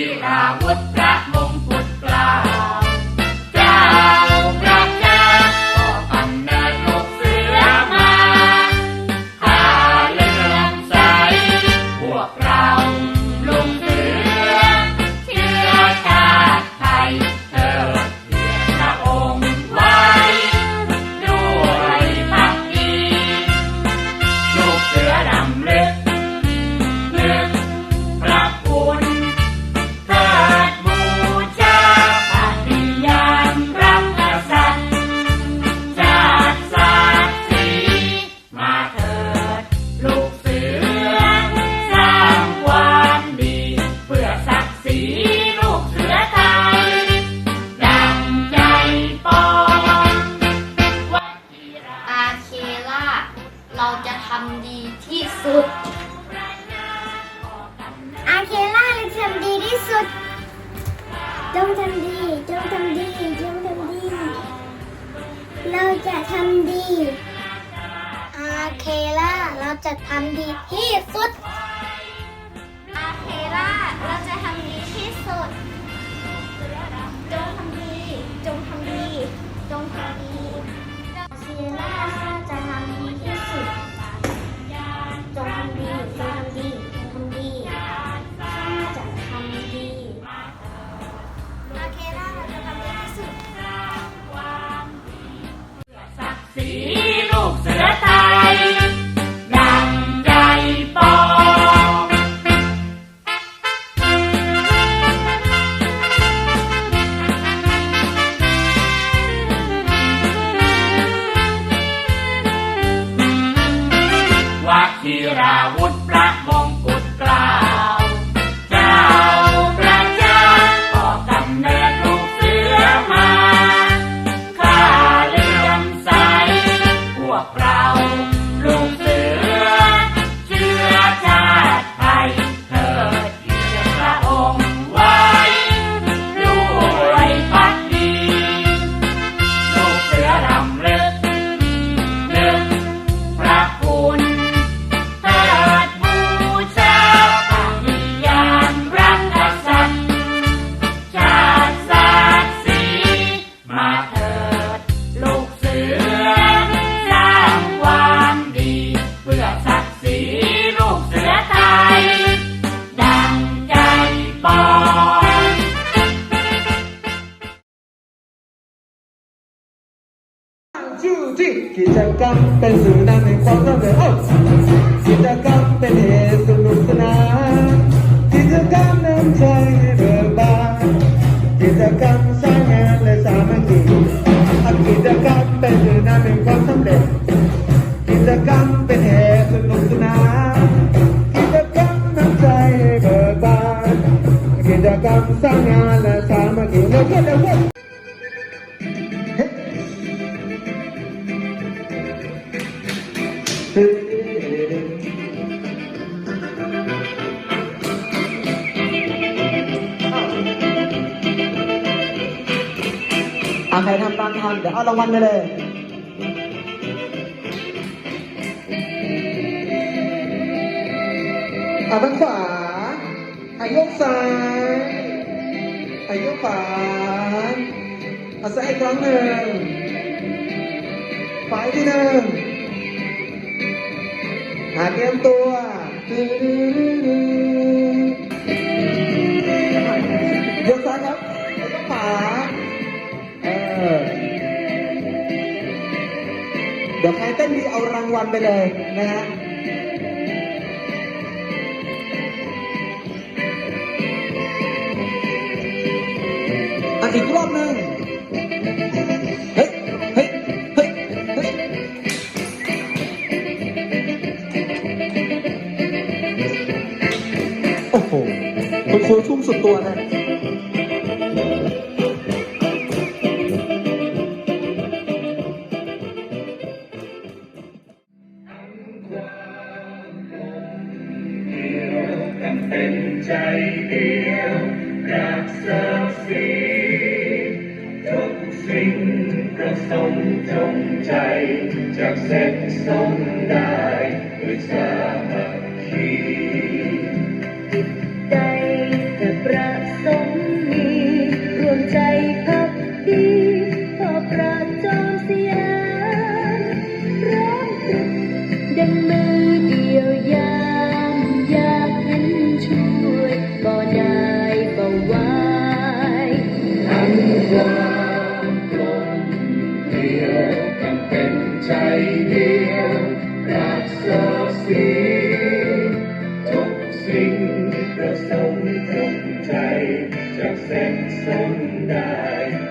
ีราวุธ จะทำดีที่สุด อาเคล่าจะทำดีที่สุด จงทำดี จงทำดี จงทำดี เราจะทำดี อาเคล่าเราจะทำดีที่สุด อาเคล่าเราจะทำดีที่สุด วัชิราวุธ กิจกรรมเป็นสื่อนำแห่งความสำเร็จกิจกรรมเป็นเหตุสนุกสนานกิจกรรมนำใจให้เบิกบานกิจกรรมสร้างงานและสามัคคีกิจกรรมเป็นสื่อนำแห่งความสำเร็จกิจกรรมเป็นเหตุสนุกสนานกิจกรรมนำใจให้เบิกบานกิจกรรมสร้างงานและสามัคคีแล้วก็แล้วก็อา ใครทำตามทันเดี๋ยวเอารางวัลไปเลยอาทางขวาอายกซ้ายอายกขวาเอาซ้ายครั้งหนึ่งขวาอีกทีหนึ่งอาเตรียมตัว เดี๋ยวใครเต้นดีเอารางวัลไปเลยนะฮะอะอีกรอบหนึ่งเฮ้ยเฮ้ยเฮ้ยเฮ้ยโอ้โหคุณครูทุ่มสุดตัวนะ เดียวรักษาสีทุกสิ่งประสงค์จงใจจากเส้นสมได้ด้วยสามัคคี ใจเดียวรักษาสีทุกสิ่งประสงค์จงใจจากเส้นสนได้